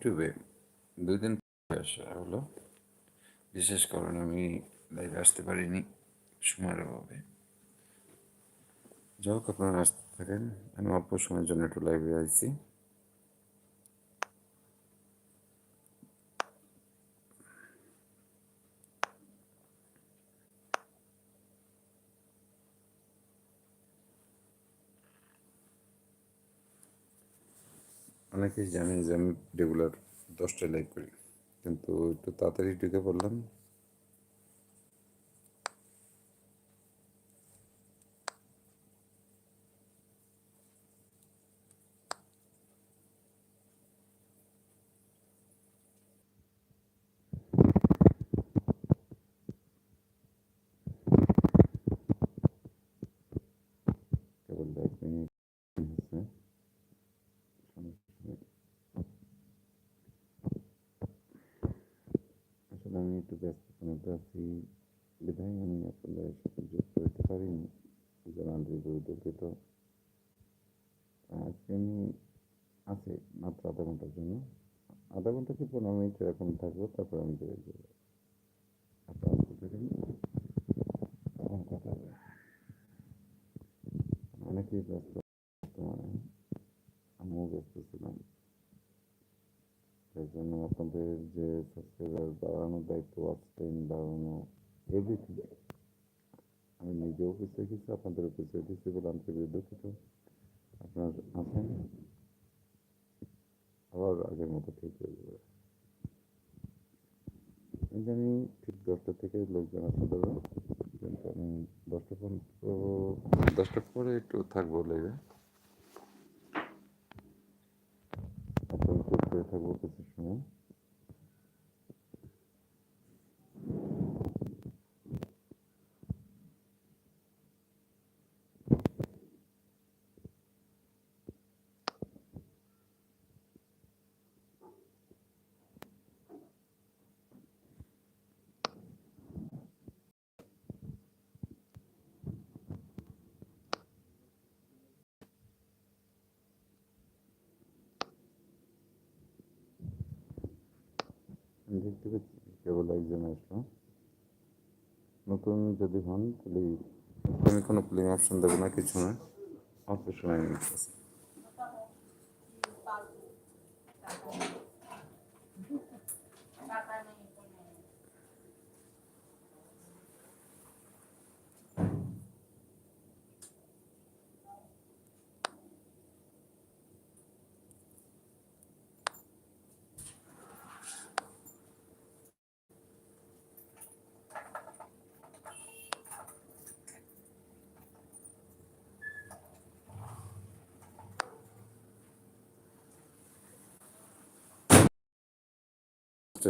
ইউটিউবে দুই দিন আসা হলো। বিশেষ কারণ আমি লাইভে আসতে পারিনি সময়ের অভাবে। যাই হোক, আপনারা আসতে থাকেন। আমি অল্প সময়ের জন্য একটু লাইভে আইছি। অনেকেই জানেন যে আমি রেগুলার দশটায় লাইভ করি। কিন্তু একটু তাড়াতাড়ি ঢুকে পড়লাম। আছি বিধায় আমি আপনাদের সাথে যুক্ত হতে পারিনি। যারা দুঃখিত আজকে আমি আছি মাত্র আধা ঘণ্টার জন্য। আধা ঘণ্টা কি পনেরো মিনিট এরকম থাকব, তারপর আমি বেরিয়ে যাব। আপনারা কথা হবে অনেকেই ব্যস্ত বর্তমানে, আমিও ব্যস্ত ছিলাম। জন্য আপনাদের যে সাবস্ক্রাইবার বাড়ানোর দায়িত্ব ওয়াচ টাইম বাড়ানো এভরিথিং আমি নিজেও পিছিয়ে গেছি আপনাদের পিছিয়ে দিচ্ছি বলে আন্তরিক দুঃখিত। আপনার আছেন? আবার আগের মতো ঠিক হয়ে যাবে। আমি ঠিক দশটা থেকে লোকজন আসতে দেবে কিন্তু আমি দশটা পর্যন্ত দশটার পরে একটু থাকব লেগে আপনার চুপ করে থাকব কিছু সময় আমি দেখতে পাচ্ছি কেবল একজন আসলো। নতুন যদি হন, তাহলে আমি কোনো প্লেইং অপশন দেবো না, কিছু না। অল্প সময়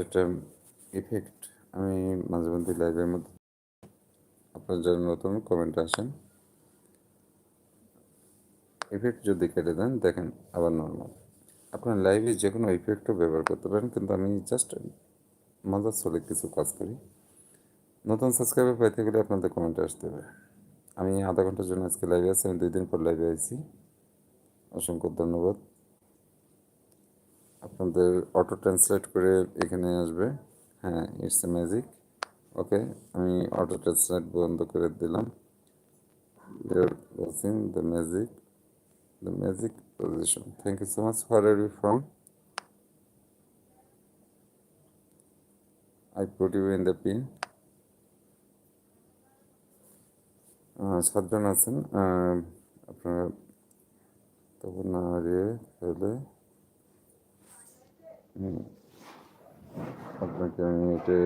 একটা ইফেক্ট আমি মাঝে মধ্যে লাইভের মধ্যে আপনার যারা নতুন কমেন্ট আসেন ইফেক্ট যদি কেটে দেন, দেখেন আবার নর্মাল আপনার লাইভে যে কোনো ইফেক্টও ব্যবহার করতে পারেন, কিন্তু আমি জাস্ট মজার চলে কিছু কাজ করি। নতুন সাবস্ক্রাইবার পাইতে গেলে আপনাদের কমেন্টে আসতে হবে। আমি আধা ঘণ্টার জন্য আজকে লাইভে আছি, আমি দুই দিন পর লাইভে আছি অসংখ্য ধন্যবাদ। আপনাদের অটো ট্রান্সলেট করে এখানে আসবে। হ্যাঁ ইটস এ ম্যাজিক ওকে আমি অটো ট্রান্সলেট বন্ধ করে দিলাম। Watching the magic the magic position thank you so much where are you from I put you in the pin. সাতজন আছেন। আপনারা তখন না হারিয়ে ফেলে আপনাকে আমি এটা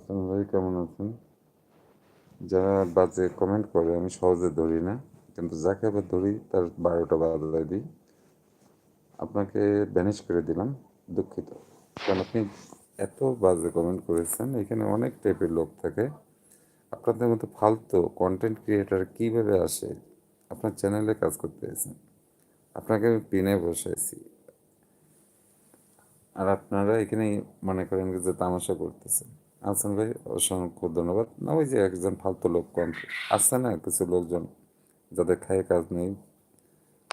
হাসান ভাই কেমন আছেন? যারা বাজে কমেন্ট করে, আমি সহজে ধরি না, কিন্তু যাকে আবার ধরি, তার বারোটা বাজায় দিই। আপনাকে ব্যানেজ করে দিলাম, দুঃখিত। কারণ আপনি এত বাজে কমেন্ট করেছেন, এখানে অনেক টাইপের লোক থাকে। আপনাদের মতো ফালতু কন্টেন্ট ক্রিয়েটার কীভাবে আসে? আপনার চ্যানেলে কাজ করতে এসেছেন। আপনাকে আমি পিনে বসাইছি। আর আপনারা এখানে মনে করেন যে তামাশা করতেছেন। আছেন ভাই, অসংখ্য ধন্যবাদ। না, ওই যে একজন ফালতু লোক কম আসছে না, কিছু লোকজন যাদের খায় কাজ নেই।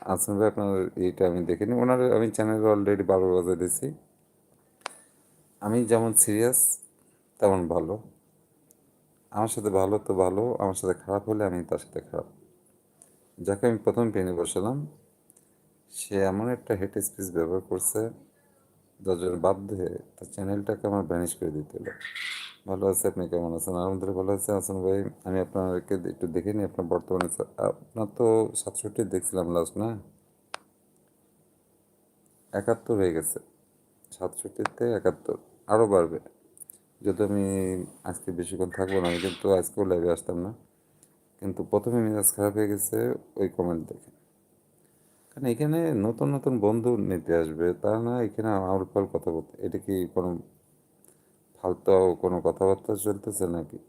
আছেন ভাই, আপনার এইটা আমি দেখিনি। ওনার, আমি চ্যানেল অলরেডি বারো বাজে দিয়েছি। আমি যেমন সিরিয়াস তেমন ভালো। আমার সাথে ভালো তো ভালো, আমার সাথে খারাপ হলে আমি তার সাথে খারাপ। যাকে আমি প্রথম পেনে বসালাম, সে এমন একটা হেড স্পিচ ব্যবহার করছে জন্য বাধ্য হয়ে তার চ্যানেলটাকে আমার ব্যানিশ করে দিতে হলো। ভালো আছে? আপনি কেমন আছেন? আলহামদুলিল্লাহ ভালো আছে। আছেন ভাই, আমি আপনাকে একটু দেখে নিই আপনার বর্তমানে আপনার তো সাতষট্টি দেখছিলাম লাস্ট না? একাত্তর হয়ে গেছে। সাতষট্টিতে একাত্তর। আরও বাড়বে। যদি আমি আজকে বেশিক্ষণ থাকব না, আমি কিন্তু আজকেও লাইভে আসতাম না। কিন্তু প্রথমে মেজাজ খারাপ হয়ে গেছে, ওই কমেন্ট দেখে। কারণ এখানে নতুন নতুন বন্ধু নিতে আসবে, তা না এখানে আমার ফল কথা বলতে এটা কি কোনো ফালতু কোনো কথাবার্তা চলতেছে নাকি?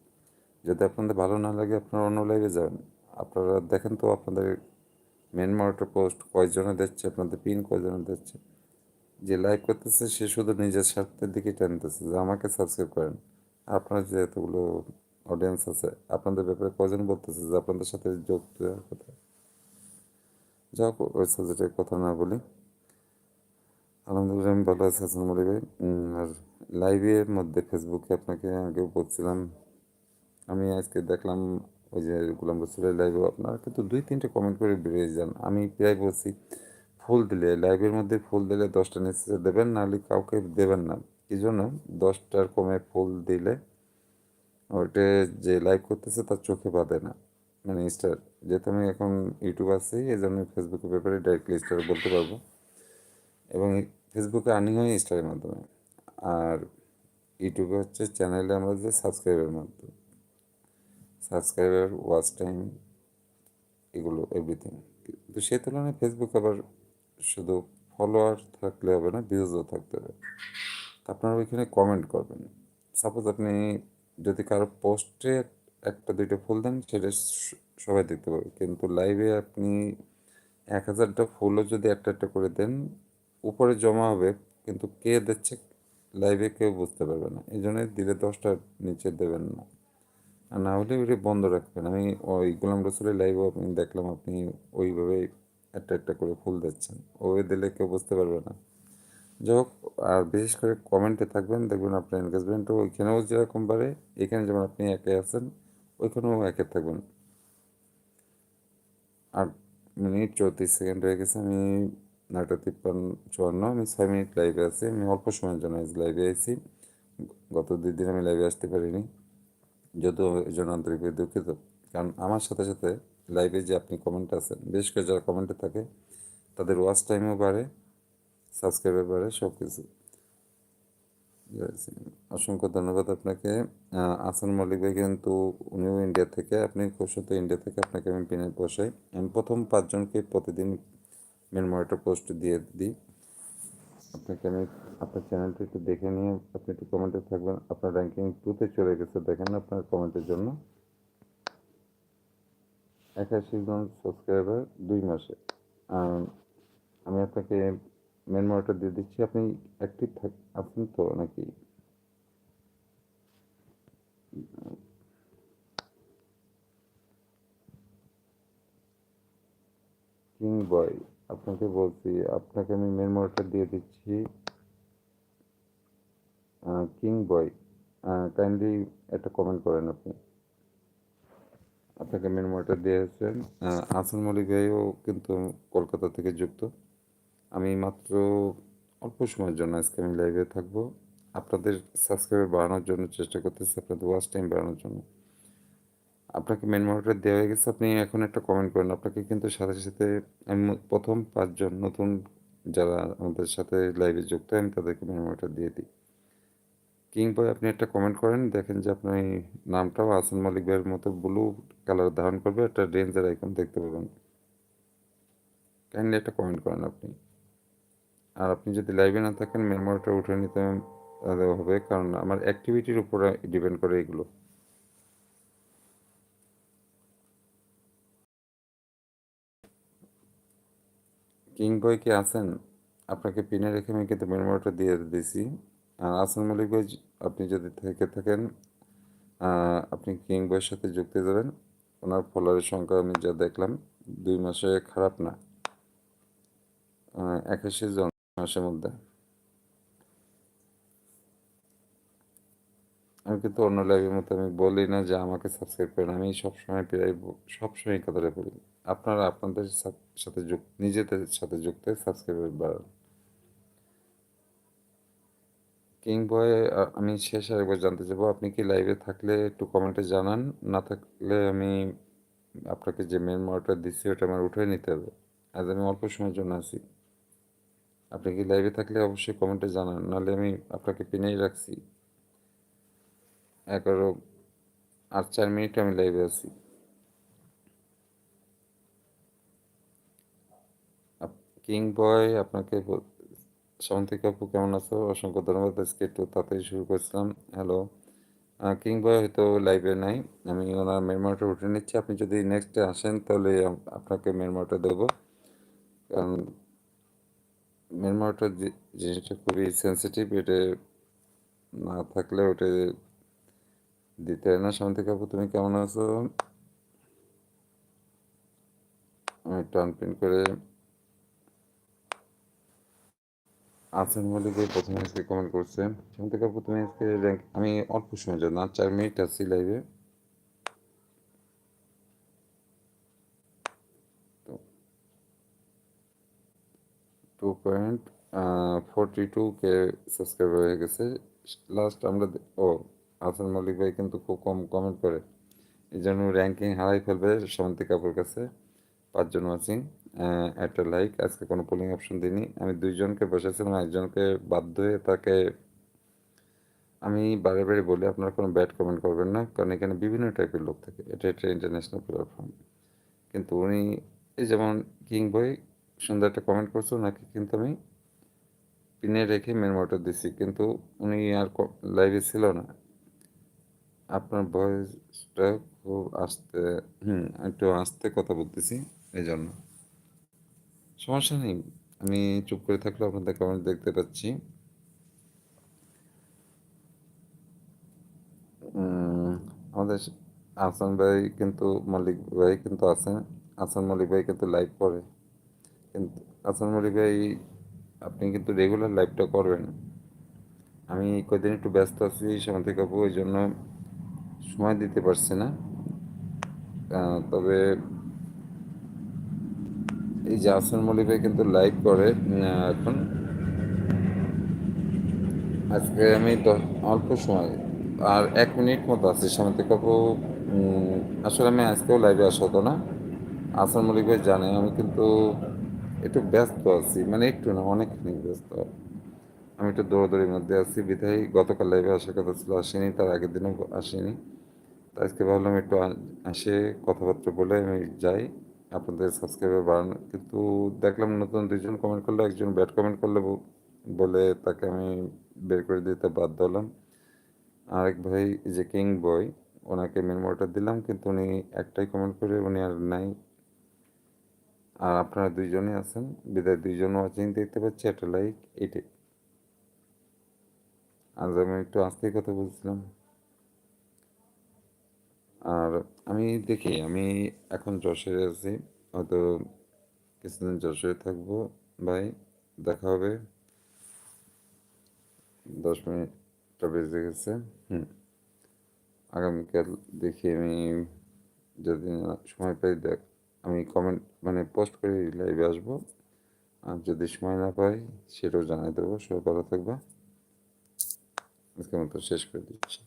যদি আপনাদের ভালো না লাগে, আপনারা অন্য লাইভে যাবেন। আপনারা দেখেন তো আপনাদের মেন মার্কেট পোস্ট কয়জনে দিচ্ছে আপনাদের পিন কয়জনে দিচ্ছে যে লাইক করতেছে, সে শুধু নিজের স্বার্থের দিকে টানতেছে যে আমাকে সাবস্ক্রাইব করেন। আপনার যে এতগুলো অডিয়েন্স আছে, আপনাদের ব্যাপারে কজন বলতেছে যে আপনাদের সাথে যোগ দেওয়ার কথা? যাক ওই সাবজেক্টের কথা না বলি। আলহামদুলিল্লাহ, আমি ভালো আছি হাসান মলি ভাই আর লাইভের মধ্যে ফেসবুকে আপনাকে আগেও বলছিলাম, আমি আজকে দেখলাম ওই যে গুলাম রসুলের লাইভে আপনারা কিন্তু দুই, তিনটে কমেন্ট করে বেরিয়ে যান। আমি প্রায় বলছি, ফুল দিলে লাইভের মধ্যে ফুল দিলে দশটা নিচে দেবেন নাহলে কাউকে দেবেন না। এই জন্য দশটার কমে ফুল দিলে ওইটা যে লাইভ করতেছে তার চোখে বাঁধে না। মানে স্টার যেহেতু আমি এখন ইউটিউব আছি এই জন্য ফেসবুকের ব্যাপারে ডাইরেক্টলি স্টার বলতে পারব। এবং ফেসবুকে আর্নিং হয় স্টারের মাধ্যমে। আর ইউটিউবে হচ্ছে চ্যানেলে আমরা যে সাবস্ক্রাইবের মাধ্যমে। সাবস্ক্রাইবার ওয়াচ টাইম এগুলো এভরিথিং কিন্তু সে তুলনায় ফেসবুক আবার শুধু ফলোয়ার থাকলে হবে না ভিউজও থাকতে হবে। আপনারা ওইখানে কমেন্ট করবেন। সাপোজ আপনি যদি কারও পোস্টে একটা, দুইটা ফুল দেন, সেটা সবাই দেখতে পাবে। কিন্তু লাইভে আপনি এক হাজারটা ফুলও যদি একটা একটা করে দেন উপরে জমা হবে, কিন্তু কে দিচ্ছে লাইভে কেউ বুঝতে পারবে না। এই জন্য দিলে দশটা নিচে দেবেন না। আর না হলে ওইটা বন্ধ রাখবেন। আমি ওই গোলাম রসুলের লাইভও আপনি দেখলাম, আপনি ওইভাবেই একটা একটা করে ফুল দিচ্ছেন। ওই দিলে কেউ বুঝতে পারবে না। যাই হোক, আর বিশেষ করে কমেন্টে থাকবেন, দেখবেন আপনার এনগেজমেন্টও ওইখানেও যেরকম বাড়ে, এখানে যেমন আপনি একে আছেন, ওইখানেও একে থাকবেন। আট মিনিট চৌত্রিশ সেকেন্ড হয়ে গেছে, আমি নয়টা তিপ্পান্ন, চুয়ান্ন। আমি ছয় মিনিট লাইভে আছি। আমি অল্প সময়ের জন্য আজ লাইভে আছি গত দুই দিন আমি লাইভে আসতে পারিনি। যদিও এই জন্য আন্তরিকভাবে দুঃখিত। কারণ আমার সাথে সাথে লাইভে যে আপনি কমেন্ট আছেন, বিশেষ করে যারা কমেন্টে থাকে, তাদের ওয়াচ টাইমও বাড়ে সাবস্ক্রাইবার বাড়ে সব কিছু অসংখ্য ধন্যবাদ আপনাকে। আসান মল্লিক ভাই কিন্তু উনিও ইন্ডিয়া থেকে। আপনি কৌশল ইন্ডিয়া থেকে আপনাকে আমি পিনে বসাই। আমি প্রথম পাঁচজনকে প্রতিদিন মেন মনিটর পোস্ট দিয়ে দিই। আপনাকে আমি আপনার চ্যানেলটা একটু দেখে নিয়ে আপনি একটু কমেন্টে থাকবেন। আপনার র্যাঙ্কিং টুতে চলে গেছে, দেখেন আপনার কমেন্টের জন্য। একাশি জন সাবস্ক্রাইবার দুই মাসে। আমি আপনাকে মেন মনিটর দিয়ে দিচ্ছি, আপনি অ্যাক্টিভ থাক, আছেন তো নাকি? কিং বয় আপনাকে বলছি, আপনাকে আমি মেন মনিটর দিয়ে দিচ্ছি কিং বয় কাইন্ডলি একটা কমেন্ট করেন আপনি। আপনাকে মেন মনিটর দিয়েছেন। আসল মলিক ভাইও কিন্তু কলকাতা থেকে যুক্ত। আমি মাত্র অল্প সময়ের জন্য আজকে আমি লাইভে থাকব। আপনাদের সাবস্ক্রাইবার বাড়ানোর জন্য চেষ্টা করতেছি, আপনাদের ওয়াচ টাইম বাড়ানোর জন্য। আপনাকে মেন মনিটর দেওয়া হয়ে গেছে, আপনি এখন একটা কমেন্ট করেন। আপনাকে কিন্তু সাথে সাথে আমি প্রথম পাঁচজন নতুন যারা আমাদের সাথে লাইভে যুক্ত, আমি তাদেরকে মেন মনিটর দিয়ে দিই। কিংবা আপনি একটা কমেন্ট করেন, দেখেন যে আপনার নামটাও আসন মালিক ভাইয়ের মতো ব্লু কালার ধারণ করবে, একটা রেঞ্জের আইকন দেখতে পাবেন। কাইন্ডলি একটা কমেন্ট করেন আপনি। আর আপনি যদি লাইভে না থাকেন মেমোরিটা উঠে নিতে হবে, কারণ আমার অ্যাক্টিভিটির উপরে ডিপেন্ড করে এগুলো। কিং বয় কি আছেন? আপনাকে পিনে রেখে আমি কিন্তু মেমোরিটা দিয়ে দিয়েছি আর আসান মালিক ভাই, আপনি যদি থেকে থাকেন আপনি কিং বয়ের সাথে যুক্ত যাবেন। ওনার ফলোয়ারের সংখ্যা আমি যা দেখলাম, দুই মাসে খারাপ না। একাশি জন মাসের মধ্যে। আমি কিন্তু অন্য লাইভের মতো আমি বলি না যে আমাকে সাবস্ক্রাইব করেন। আমি সবসময় প্রায় সবসময় কথাটা বলি। আপনারা আপনাদের সাথে যুক্ত, নিজেদের সাথে যুক্ত সাবস্ক্রাইবার বাড়ান। কিং বয় আমি শেষ আরেকবার জানতে চাবো আপনি কি লাইভে থাকলে একটু কমেন্টে জানান। না থাকলে আমি আপনাকে যে মেন মডটা দিচ্ছি, ওটা আমার উঠে নিতে হবে। আজ আমি অল্প সময়ের জন্য আছি। আপনি কি লাইভে থাকলে অবশ্যই কমেন্টে জানান। নাহলে আমি আপনাকে পিনেই রাখছি। এগারো আর চার মিনিট আমি লাইভে আছি। কিং বয়, আপনাকে শান্তিক আপু কেমন আছো? অসংখ্য ধন্যবাদ, আজকে একটু তাড়াতাড়ি শুরু করছিলাম। হ্যালো কিং বয় হয়তো লাইভে নাই, আমি ওনার মেমোরিটা উঠে নিচ্ছি। আপনি যদি নেক্সটে আসেন, তাহলে আপনাকে মেমোরিটা দেবো। কারণ মেমোরিটা জিনিসটা খুবই সেন্সিটিভ এটা না থাকলে ওটা দিতে না শান্তিক আপু তুমি কেমন আছো? আমি একটু আনপিন করে আছেন মল্লিক প্রথমে আজকে কমেন্ট করছে। শান্তিক আপু তুমি আজকে র্যাঙ্ক আমি অল্প সময় জন্য, আর চার মিনিট আছি লাইভে two point forty two K subscriber হয়ে গেছে। লাস্ট আমরা ও আসান মল্লিক ভাই কিন্তু খুব কম কমেন্ট করে। এই জন্য র্যাঙ্কিং হারাই ফেলবে সমান্তি কাপুর কাছে। পাঁচজন ওয়াচিং একটা লাইক আজকে কোনো পোলিং অপশন দিইনি। আমি দুইজনকে বসেছিলাম একজনকে বাধ্য হয়ে তাকে আমি বারে বারে বলি, আপনারা কোনো ব্যাড কমেন্ট করবেন না, কারণ এখানে বিভিন্ন টাইপের লোক থাকে। এটা একটা ইন্টারন্যাশনাল প্ল্যাটফর্ম কিন্তু উনি এই যেমন কিং বই সুন্দর একটা কমেন্ট করছে, ওনাকে কিন্তু আমি পিনে রেখে মেন মোটর দিছি। কিন্তু উনি আর লাইভে ছিল না। আপনার ভয়েসটা খুব আস্তে, হুম, একটু আস্তে কথা বলতেছি এই জন্য সমস্যা নেই, আমি চুপ করে থাকলে আপনাদের কমেন্ট দেখতে পাচ্ছি। আমাদের আসান ভাই কিন্তু মল্লিক ভাই কিন্তু আছেন আসান মল্লিক ভাই কিন্তু লাইভ করে। কিন্তু আসান মল্লিক ভাই, আপনি কিন্তু রেগুলার লাইভটা করবেন। আমি কদিন একটু ব্যস্ত আছি সমাধি কাপু ওই জন্য সময় দিতে পারছি না। তবে এই যে আসান ভাই কিন্তু লাইভ করে এখন। আজকে আমি অল্প সময়, আর এক মিনিট মতো আছে সমাধি কাপু আসলে আমি আজকেও লাইভে আসা হতো না। আসান মল্লিক ভাই জানে, আমি কিন্তু একটু ব্যস্ত আছি মানে একটু না, অনেকখানি ব্যস্ত। আমি একটু দৌড়াদৌড়ির মধ্যে আছি, বিধায় গতকাল লাইভে আসার কথা ছিল, আসেনি, তার আগের দিনও আসেনি। আজকে ভাবলাম একটু আসে কথাবার্তা বলে আমি যাই। আপনাদের সাবস্ক্রাইবার বাড়ানো, কিন্তু দেখলাম নতুন দুজন কমেন্ট করল, একজন ব্যাড কমেন্ট করলে বলে তাকে আমি বের করে দিতে বাধ্য হলাম। আরেক ভাই যে কিং বয় ওনাকে মেমোটা দিলাম, কিন্তু উনি একটাই কমেন্ট করে, উনি আর নাই। আর আপনারা দুইজনই আছেন, বিদায় দুইজন ওয়াচিং দেখতে পাচ্ছি, একটা লাইক এটাই আজ আমি একটু আস্তেই কথা বলছিলাম। আর আমি দেখি, আমি এখন যশোরে আছি। হয়তো কিছুদিন যশোরে থাকব, ভাই, দেখা হবে। দশ মিনিটটা বেজে গেছে হুম। আগামীকাল দেখি আমি যদি সময় পাই দেখ, আমি কমেন্ট মানে পোস্ট করে লাইভে আসব। আর যদি সময় না পাই, সেটাও জানাই দেবো। সবাই ভালো থাকবে। আজকের মতো শেষ করে দিচ্ছি।